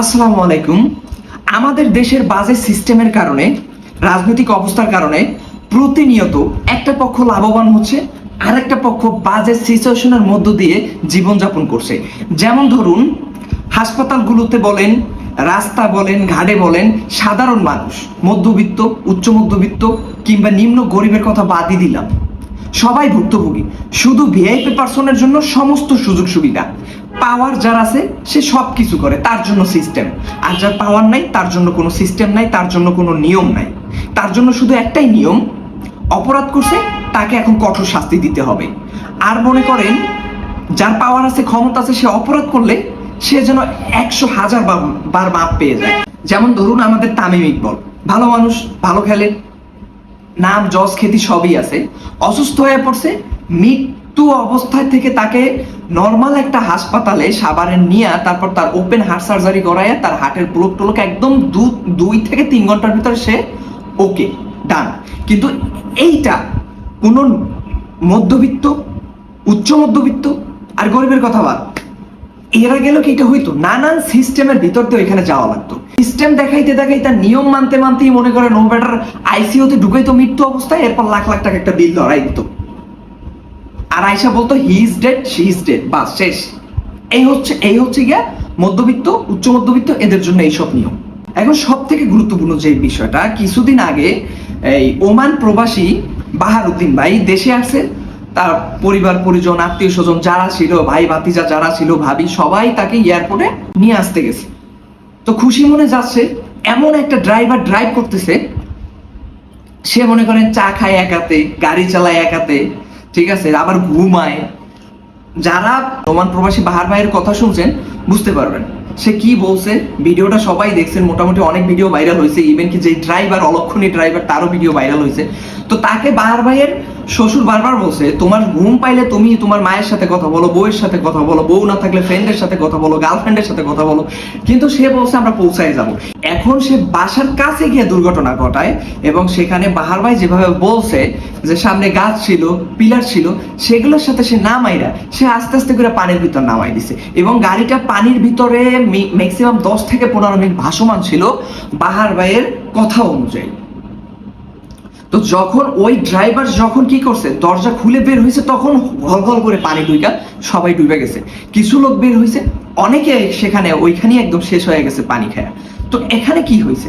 আসসালামু আলাইকুম। আমাদের দেশের বাজে সিস্টেমের কারণে, রাজনৈতিক অবস্থার কারণে প্রতিনিয়ত একটা পক্ষ লাভবান হচ্ছে আর একটা পক্ষ বাজে সিচুয়েশনের মধ্য দিয়ে জীবনযাপন করছে। যেমন ধরুন, হাসপাতালগুলোতে বলেন, রাস্তা বলেন, ঘাটে বলেন, সাধারণ মানুষ, মধ্যবিত্ত, উচ্চ মধ্যবিত্ত কিংবা নিম্ন গরিবের কথা বাদই দিলাম। সবাই ভুক্তভোগী। শুধু ভিআইপি পার্সনের জন্য সমস্ত সুযোগ সুবিধা পাওয়ার যার আছে, সে সব কিছু করে, তার জন্য সিস্টেম আর যার পাওয়ার নাই, তার জন্য কোনো সিস্টেম নাই, তার জন্য কোনো নিয়ম নাই। তার জন্য শুধু একটাই নিয়ম, অপরাধ করছে, তাকে এখন কঠোর শাস্তি দিতে হবে। আর মনে করেন, যার পাওয়ার আছে, ক্ষমতা আছে, সে অপরাধ করলে, সে যেন একশো হাজার বার- মাপ পেয়ে যায়। যেমন ধরুন আমাদের তামিম ইকবল। ভালো মানুষ, ভালো খেলে। নাম, যশ, খ্যাতি সবই আছে। অসুস্থ হয়ে পড়ছে মৃত্যু অবস্থায় থেকে তাকে নর্মাল একটা হাসপাতালে সাবারে নিয়ে তারপর তার ওপেন হার্ট সার্জারি করাইয়া তার হার্টের ব্লক টলক একদম দুই থেকে তিন ঘণ্টার ভিতরে সে ওকে ডান কিন্তু এইটা কোন মধ্যবিত্ত, উচ্চ মধ্যবিত্ত আর গরিবের কথা বাদ। এরা গেল কি এটা হইতো, নানান সিস্টেমের ভিতর দিয়ে এখানে যাওয়া লাগতো। সিস্টেম দেখাইতে দেখাইতে নিয়ম মানতে মানতেই মনে করে, নো ব্যাটার আইসিইউতে ঢুকাইতো মৃত্যু অবস্থায়, এরপর লাখ লাখ টাকা একটা বিল ধরাই দিত। আর আয়সা বলতো he is dead she is dead বাস, শেষ। এই হচ্ছে এই হচ্ছে গিয়া মধ্যবিত্ত, উচ্চ মধ্যবিত্ত, এদের জন্য এইসব নিয়ম। এখন সব থেকে গুরুত্বপূর্ণ যে বিষয়টা, কিছুদিন আগে এই ওমান প্রবাসী বাহারুদ্দিন ভাই দেশে আসছে। তার পরিবার, পরিজন আত্মীয় স্বজন যারা ছিল, ভাই, ভাতিজা যারা ছিল, ভাবি, সবাই তাকে এয়ারপোর্টে নিয়ে আসতে গেছে। তো খুশি মনে যাচ্ছে, এমন একটা ড্রাইভার ড্রাইভ করতেছে। সে মনে করেন চা খায় একাতে, গাড়ি চালায় একাতে ঠিক আছে আবার ঘুমায়। যারা রোমান প্রবাসী বাহার ভাইয়ের কথা শুনছেন বুঝতে পারবেন। সে কি বলছে? ভিডিওটা সবাই দেখছেন। মোটামুটি অনেক ভিডিও ভাইরাল হয়েছে। ইভেন কি যে ড্রাইভার অলক্ষণী ড্রাইভার তারও ভিডিও ভাইরাল হয়েছে। তো তাকে বাহার ভাইয়ের শ্বশুর বারবার বলছে, তোমার ঘুম পাইলে তুমি তোমার মায়ের সাথে কথা বলো, বউয়ের সাথে কথা বলো, বউ না থাকলে ফ্রেন্ডের সাথে কথা বলো গার্লফ্রেন্ডের সাথে কথা বলো। কিন্তু সে বলছে, আমরা পৌঁছায় যাব। এখন সে বাসার কাছে গিয়ে দুর্ঘটনা ঘটায় এবং সেখানে বাহার ভাই যেভাবে বলছে যে সামনে গাছ ছিল, পিলার ছিল, সেগুলোর সাথে সে নামাইরা সে আস্তে আস্তে করে পানির ভিতর নামাই দিছে এবং গাড়িটা পানির ভিতরে ম্যাক্সিমাম দশ থেকে পনেরো মিনিট ভাসমান ছিল বাহার ভাইয়ের কথা অনুযায়ী। তো যখন ওই ড্রাইভার যখন কি করছে, দরজা খুলে বের হয়েছে, তখন ঘল করে পানি ডুইকা সবাই ডুবে গেছে। কিছু লোক বের হয়েছে, অনেকে সেখানে ওইখানেই একদম শেষ হয়ে গেছে পানি খায়া। তো এখানে কি হয়েছে?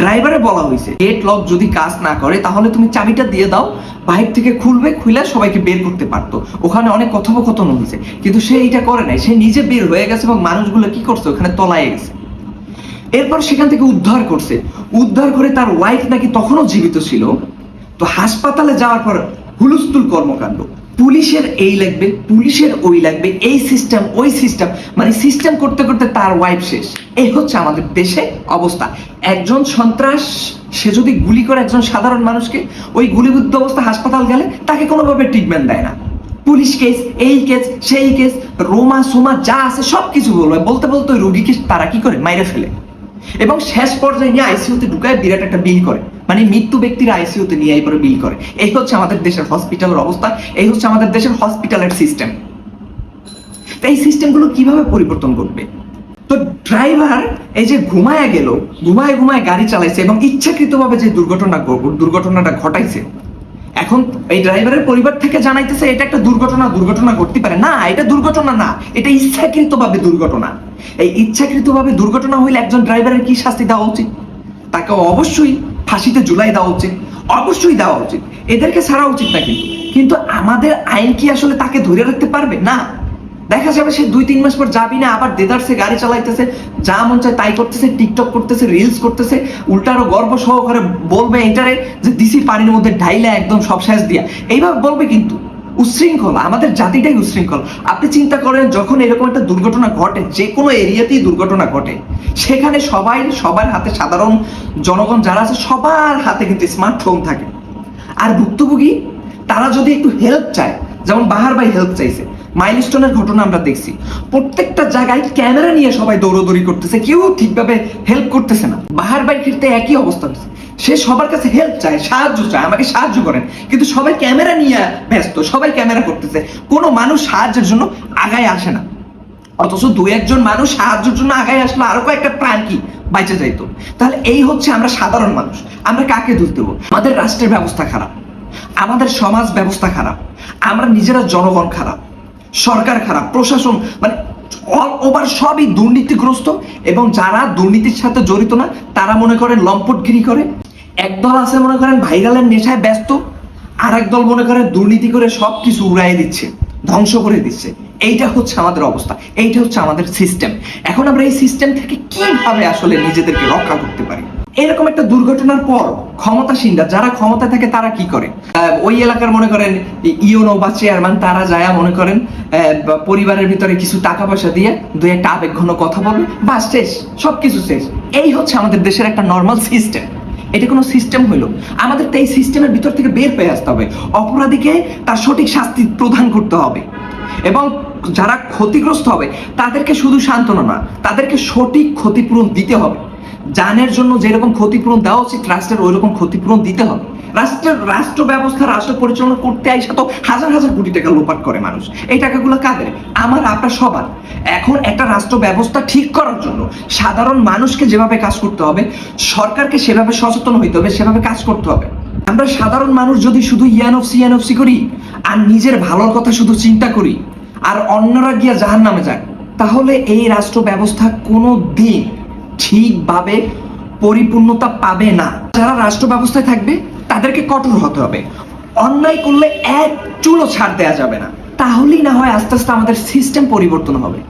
ড্রাইভারে বলা হয়েছে গেট লক যদি কাজ না করে, তাহলে তুমি চাবিটা দিয়ে দাও, বাইর থেকে খুলবে খুলে সবাইকে বের করতে পারতো। ওখানে অনেক কথোপকথন হয়েছে, কিন্তু সে এটা করে নাই। সে নিজে বের হয়ে গেছে এবং মানুষগুলো কি করছে? ওখানে তলায় গেছে। এরপর সেখান থেকে উদ্ধার করছে। উদ্ধার করে তার ওয়াইফ নাকি তখনও জীবিত ছিল। তো হাসপাতালে যাওয়ার পর হুলস্থুল কর্মকাণ্ড। পুলিশের এই লাগবে, পুলিশের ওই লাগবে, এই সিস্টেম ওই সিস্টেম মানে সিস্টেম করতে করতে তার ওয়াইফ শেষ। এই হচ্ছে আমাদের দেশে অবস্থা। একজন সন্ত্রাস, সে যদি গুলি করে একজন সাধারণ মানুষকে, ওই গুলিবুদ্ধ অবস্থা হাসপাতাল গেলে তাকে কোনোভাবে ট্রিটমেন্ট দেয় না। পুলিশ কেস এই কেস সেই কেস রোমা, সোমা, যা আছে সব কিছু বলবে। বলতে বলতে ওই রোগীকে তারা কি করে? মাইরে ফেলে। এবং শেষ পর্যায়ে নিয়ে আইসিইউতে ঢুকায় বিরাট একটা বিল করে। মানে মৃত্যু ব্যক্তিরা আইসিইউতে নিয়ে এই পরে বিল করে। এই হচ্ছে আমাদের দেশের হসপিটালের অবস্থা, এই হচ্ছে আমাদের দেশের হসপিটালের সিস্টেম এই সিস্টেমগুলো কীভাবে পরিবর্তন করবে তো ড্রাইভার এই যে ঘুমায় গেল, ঘুমায় ঘুমায় গাড়ি চালাইছে এবং ইচ্ছাকৃতভাবে যে দুর্ঘটনা দুর্ঘটনাটা ঘটাইছে, এখন এই ড্রাইভারের পরিবার থেকে জানাইতেছে, এটা একটা দুর্ঘটনা দুর্ঘটনা ঘটতে পারে। না, এটা দুর্ঘটনা না, এটা ইচ্ছাকৃতভাবে দুর্ঘটনা। এই ইচ্ছাকৃতভাবে দুর্ঘটনা হইলে একজন ড্রাইভারের কি শাস্তি দেওয়া উচিত? তাকে অবশ্যই ফাঁসিতে জুলাই দেওয়া উচিত, অবশ্যই দেওয়া উচিত। এদেরকে ছাড়া উচিত না কিন্তু। কিন্তু আমাদের আইন কি আসলে তাকে ধরে রাখতে পারবে? না। দেখা যাবে সে দুই, তিন মাস পর যাবি না, আবার দেদারসে গাড়ি চালাইতেছে, যা মন চায় তাই করতেছে, টিকটক করতেছে রিলস করতেছে উল্টারও গর্ব সহকারে বলবে এটারে যে দিসি পানির মধ্যে ঢাইলা একদম সব শেষ দিয়া। এইভাবে বলবে কিন্তু। উচ্ছৃঙ্খল আমাদের জাতিটাই উশৃঙ্খল। আপনি চিন্তা করেন, যখন এরকম একটা দুর্ঘটনা ঘটে, যে কোনো এরিয়াতেই দুর্ঘটনা ঘটে, সেখানে সবাই, সবার হাতে সাধারণ জনগণ যারা আছে, সবার হাতে কিন্তু স্মার্টফোন থাকে। আর ভুক্তভোগী, তারা যদি একটু হেল্প চায়, যেমন বাহার ভাই হেল্প চাইছে মাইলস্টোনের ঘটনা আমরা দেখছি। প্রত্যেকটা জায়গায় ক্যামেরা নিয়ে সবাই দৌড়দৌড়ি করতেছে, কেউ ঠিকভাবে হেল্প করতেছে না। বাহার ভাই ক্ষেত্রে একই অবস্থা হচ্ছে। সে সবার কাছে হেল্প চায়, সাহায্য চায়, আমাকে সাহায্য করেন। কিন্তু সবাই ক্যামেরা নিয়ে ব্যস্ত, সবাই ক্যামেরা করতেছে। কোনো মানুষ সাহায্যের জন্য আগায় আসে না। অথচ দু একজন মানুষ সাহায্যের জন্য আগায় আসলে আরও কয়েকটা প্রাণ কি বাইচে যাইতো তাহলে এই হচ্ছে আমরা সাধারণ মানুষ। আমরা কাকে দোষ দেবো? আমাদের রাষ্ট্রের ব্যবস্থা খারাপ। আমাদের সমাজ ব্যবস্থা খারাপ। আমরা নিজেরা জনগণ খারাপ। সরকার খারাপ, প্রশাসন মানে অল ওভার সবই দুর্নীতিগ্রস্ত এবং যারা দুর্নীতির সাথে জড়িত না, তারা মনে করেন লম্পটগিরি করে। একদল আছে মনে করেন ভাইরালের নেশায় ব্যস্ত আর একদল মনে করেন দুর্নীতি করে সব কিছু উড়াই দিচ্ছে, ধ্বংস করে দিচ্ছে। এইটা হচ্ছে আমাদের অবস্থা, এইটা হচ্ছে আমাদের সিস্টেম এখন আমরা এই সিস্টেম থেকে কীভাবে আসলে নিজেদেরকে রক্ষা করতে পারি? এরকম একটা দুর্ঘটনার পর ক্ষমতাসীনরা, যারা ক্ষমতা থাকে তারা কি করে? ওই এলাকার মনে করেন ইউনো বা চেয়ারম্যান, তারা যায় মনে করেন পরিবারের ভিতরে কিছু টাকা পয়সা দিয়ে দুই একটা আবেগ ঘন কথা বলবে বা শেষ, সবকিছু শেষ। এই হচ্ছে আমাদের দেশের একটা নর্মাল সিস্টেম এটা কোনো সিস্টেম হইল। আমাদের তো এই সিস্টেমের ভিতর থেকে বের হয়ে আসতে হবে। অপরাধীকে তার সঠিক শাস্তি প্রদান করতে হবে। এবং যারা ক্ষতিগ্রস্ত হবে, তাদেরকে শুধু সান্ত্বনা না, তাদেরকে সঠিক ক্ষতিপূরণ দিতে হবে। জানের জন্য যেরকম ক্ষতিপূরণ দেওয়া উচিত, রাষ্ট্রের ওই রকম ক্ষতিপূরণ দিতে হবে। রাষ্ট্রের রাষ্ট্র ব্যবস্থা রাষ্ট্র পরিচালনা করতে আইসা তো হাজার হাজার কোটি টাকা লোপাট করে মানুষ। এই টাকাগুলো কাদের? আমার, আপনার, সবার। এখন একটা রাষ্ট্র ব্যবস্থা ঠিক করার জন্য সাধারণ মানুষকে যেভাবে কাজ করতে হবে, সরকারকে সেভাবে সচেতন হইতে হবে, সেভাবে কাজ করতে হবে। আমরা সাধারণ মানুষ যদি শুধু ইয়ানফসি ইয়ানফসি করি আর নিজের ভালোর কথা শুধু চিন্তা করি, আর অন্যরা গিয়া জাহান নামে যায়, তাহলে এই রাষ্ট্র ব্যবস্থা কোনো দিন ঠিকভাবে পরিপূর্ণতা পাবে না। যারা রাষ্ট্র ব্যবস্থায় থাকবে, তাদেরকে কঠোর হতে হবে। অন্যায় করলে এক চুলো ছাড় দেওয়া যাবে না। তাহলেই না হয় আস্তে আস্তে আমাদের সিস্টেম পরিবর্তন হবে।